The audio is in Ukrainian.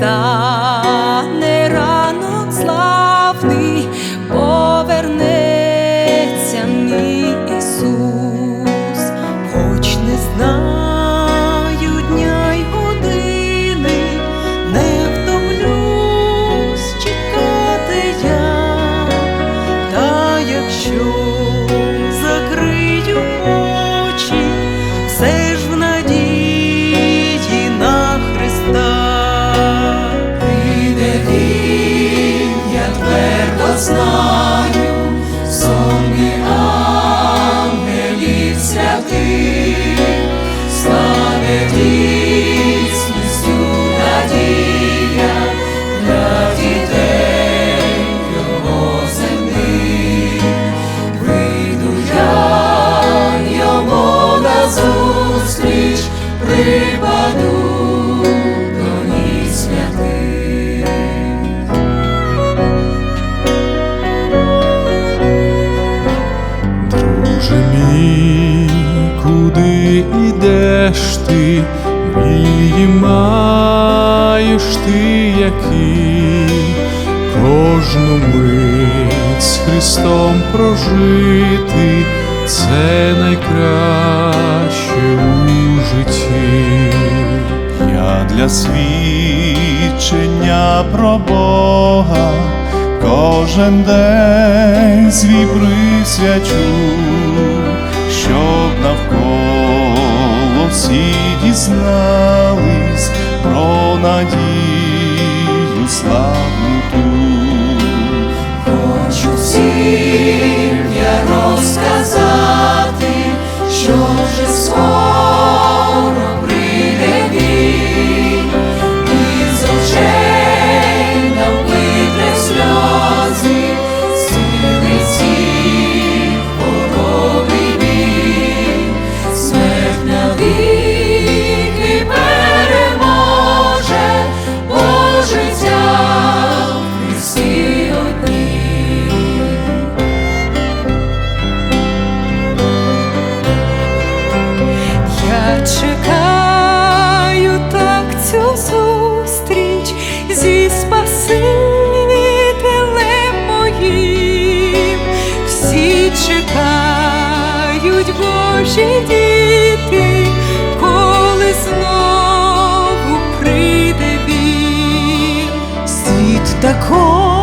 大 нас. Її маєш ти, який кожну мить з Христом прожити, це найкраще у житті. Я для свідчення про Бога кожен день свій присвячу, щоб навколо всі дізнались про надію славну ту. 的空